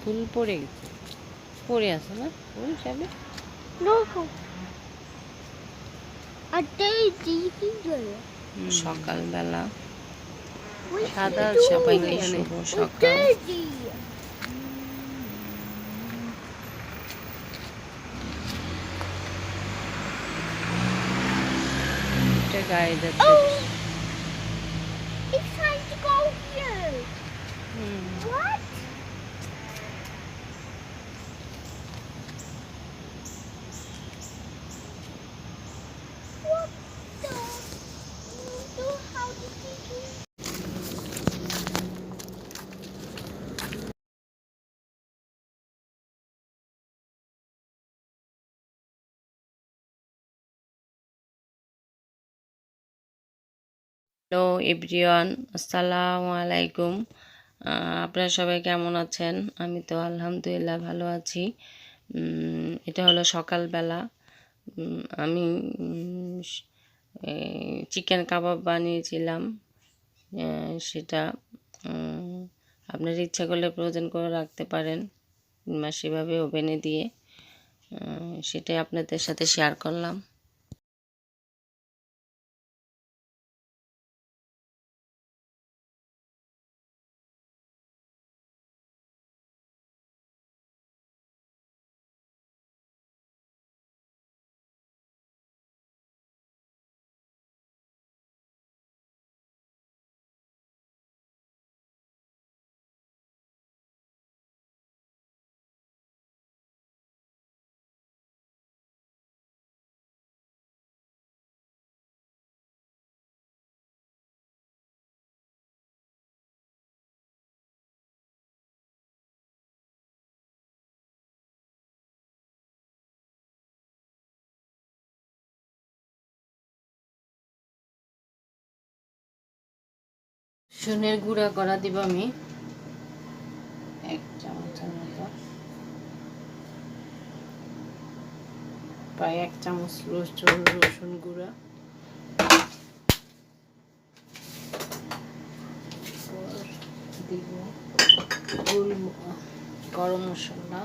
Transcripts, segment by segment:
ফুল পড়ে গেছে। পড়ে আছে না? ফুল here. সকালবেলা। সাদা সবাইকে শুভ সকাল। গায়ে যাচ্ছে হ্যালো এভরিওয়ান, আসসালামু আলাইকুম। আপনারা সবাই কেমন আছেন? আমি তো আলহামদুলিল্লাহ ভালো আছি। এটা হলো সকালবেলা। আমি চিকেন কাবাব বানিয়েছিলাম। সেটা আপনার ইচ্ছা করলে প্রয়োজন করে রাখতে পারেন বা সেভাবে ওভেনে দিয়ে সেটাই আপনাদের সাথে শেয়ার করলাম। সুনের গুঁড়া করা দিব আমি। এক চামচের মতো। প্রায় এক চামচ রসুন রসুন গুঁড়া। দিব গোল গরম মশলা।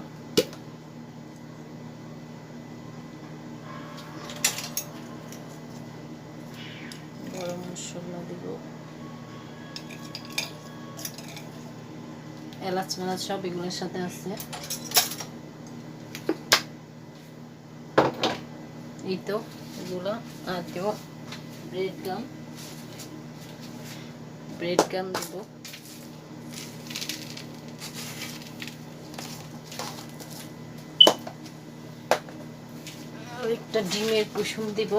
গরম মশলা দিব। এলাচ মেলাচ সব এগুলোর সাথে আছে। এই তো এগুলো, আর দেবো ব্রেড গাম ব্রেড গাম দেবো। একটা ডিমের কুসুম দিব।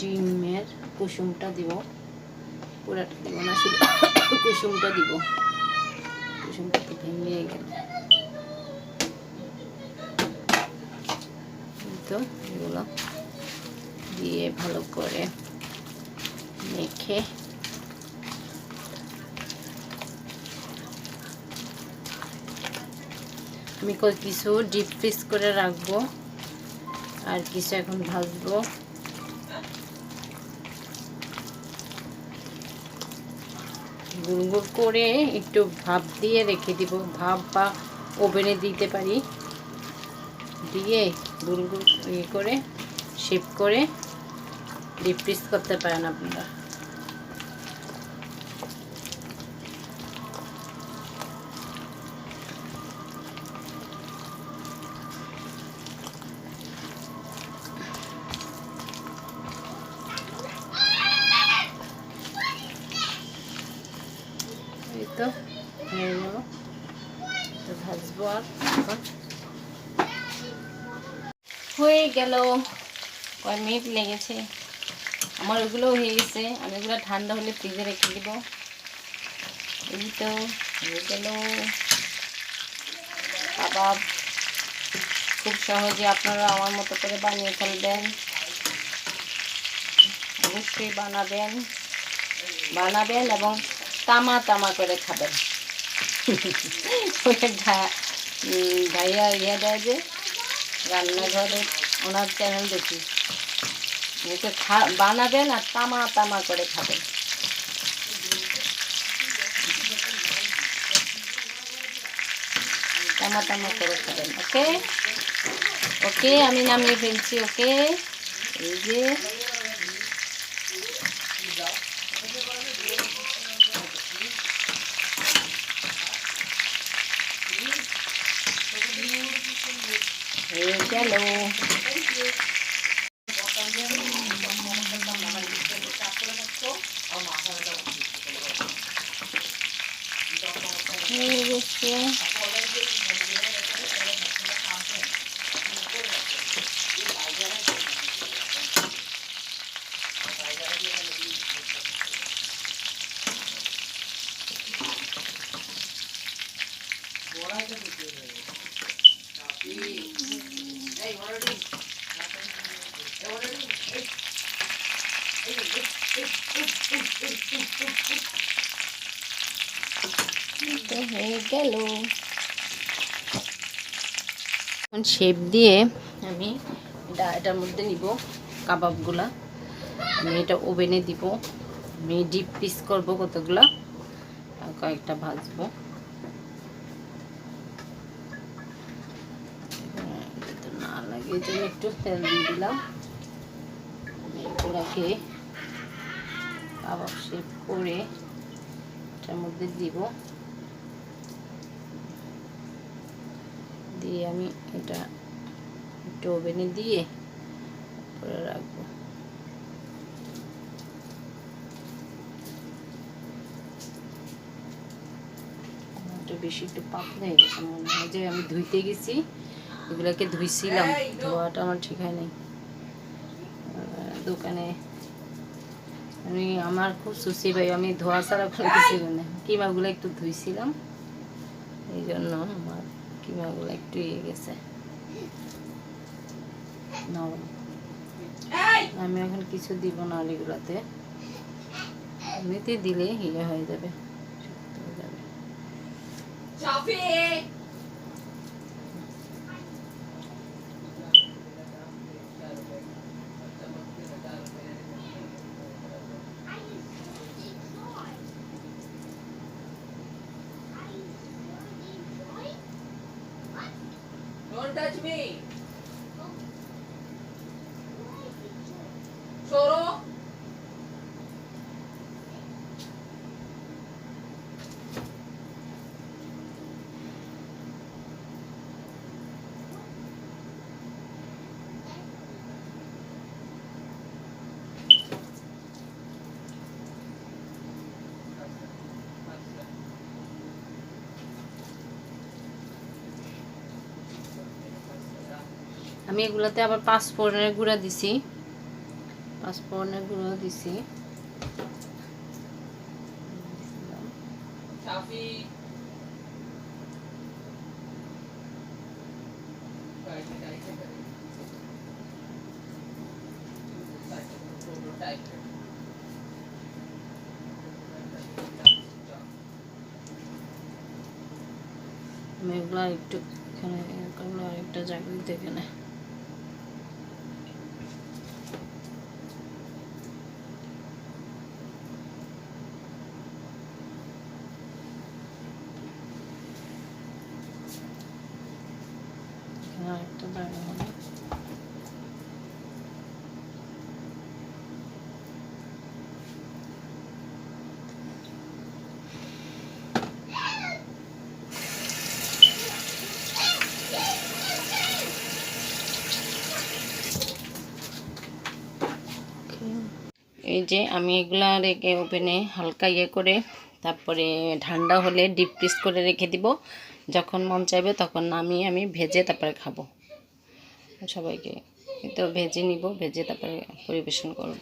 ডিমের কুসুমটা দিব। পুরাটা দিব না, শুধু কুসুমটা দিব। কুসুমটা তো ভেঙে গেল। তো এগুলো দিয়ে ভালো করে মেখে আমি কিছু ডিপ ফ্রিজ করে রাখব। আর কিছু এখন ভাজবো। গুঁড়ো গুড় করে একটু ভাপ দিয়ে রেখে দিব। ভাপ বা ওভেনে দিতে পারি। দিয়ে গুড় গুড় ইয়ে করে শেপ করে ডিপ করতে পারেন আপনারা। গেল। কয় মিনিট লেগেছে। আমার ওগুলো হয়ে গেছে। আমি ওগুলো ঠান্ডা হলে ফ্রিজে রেখে দিব। এই তো, হয়ে গেল। কাবাব খুব সহজে আপনারা আমার মতো করে বানিয়ে ফেলবেন। অবশ্যই বানাবেন। বানাবেন এবং তামা তামা করে খাবেন। ভাইয়া ইয়ে দেয় যে, রান্নাঘরে ওনার চ্যানেল দেখি। এতে খা, বানাবেন আর তামা তামা করে খাবেন। তামা তামা করে খাবেন, ওকে? ওকে, আমি নামিয়ে ফেলছি, ওকে? এই যে। হয়ে গেল হয়ে গেছে তো হয়ে গেল। এখন শেপ দিয়ে আমি এটা, এটার মধ্যে নিব কাবাবগুলা। আমি এটা ওভেনে দিব। আমি ডিপ পিস করব কতগুলা কয়েকটা ভাজবো। না লাগে এই একটু তেল দিয়ে দিলাম। আমি এগুলাকে কাবাব শেপ করে এটার মধ্যে দিব। দিয়ে আমি এটা একটু ওভেনে দিয়ে করে রাখব। বেশি একটু পাতলা হয়ে গেছে মনে হয় যে আমি ধুইতে গেছি এগুলোকে ধুইছিলাম ধোয়াটা আমার ঠিক হয় নাই দোকানে আমি আমার খুব সুসি ভাই আমি ধোয়া ছাড়া কোনো কিছু না। কিমাগুলো একটু ধুইছিলাম এই জন্য আমার কিমাগুলো একটু ইয়ে গেছে। নরম আমি এখন কিছু দিব না এগুলাতে এমনিতে দিলে হিলে হয়ে যাবে শক্ত হয়ে যাবে। আমি এগুলাতে আবার পাঁচ ফোড়নের গুঁড়া দিছি। পাঁচ ফোড়নের গুঁড়ো দিছি। এগুলো একটু এখানে আরেকটা জায়গায় দিতে এখানে এখানে আরেকটা জায়গা হবে এই যে আমি এগুলা রেখে ওভেনে হালকা ইয়ে করে তারপরে ঠান্ডা হলে ডিপ ফ্রিজ করে রেখে দিব। যখন মন চাইবে তখন নামিয়ে আমি ভেজে তারপরে খাব। সবাইকে তো ভেজে নিব, ভেজে তারপরে পরিবেশন করব।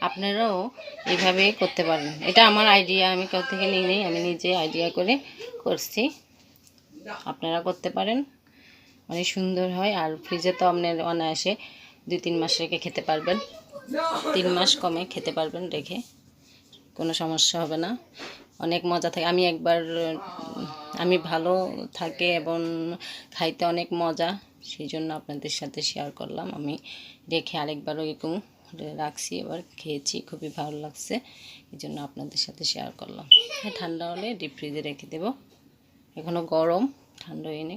আপনারাও এইভাবে করতে পারেন। এটা আমার আইডিয়া আমি কাউ থেকে নিয়ে নিই, আমি নিজে আইডিয়া করে করছি। আপনারা করতে পারেন। অনেক সুন্দর হয়। আর ফ্রিজে তো আপনার অনায়াসে দুই তিন মাস রেখে খেতে পারবেন। তিন মাস কমে খেতে পারবেন রেখে কোনো সমস্যা হবে না। অনেক মজা থাকে। আমি একবার আমি ভালো থাকে এবং খাইতে অনেক মজা সেই জন্য আপনাদের সাথে শেয়ার করলাম। আমি রেখে আরেকবারও এরকম রাখছি এবার খেয়েছি খুবই ভালো লাগছে এই জন্য আপনাদের সাথে শেয়ার করলাম। হ্যাঁ, ঠান্ডা হলে ডিপ ফ্রিজে রেখে দেবো। এখনও গরম ঠান্ডা এনে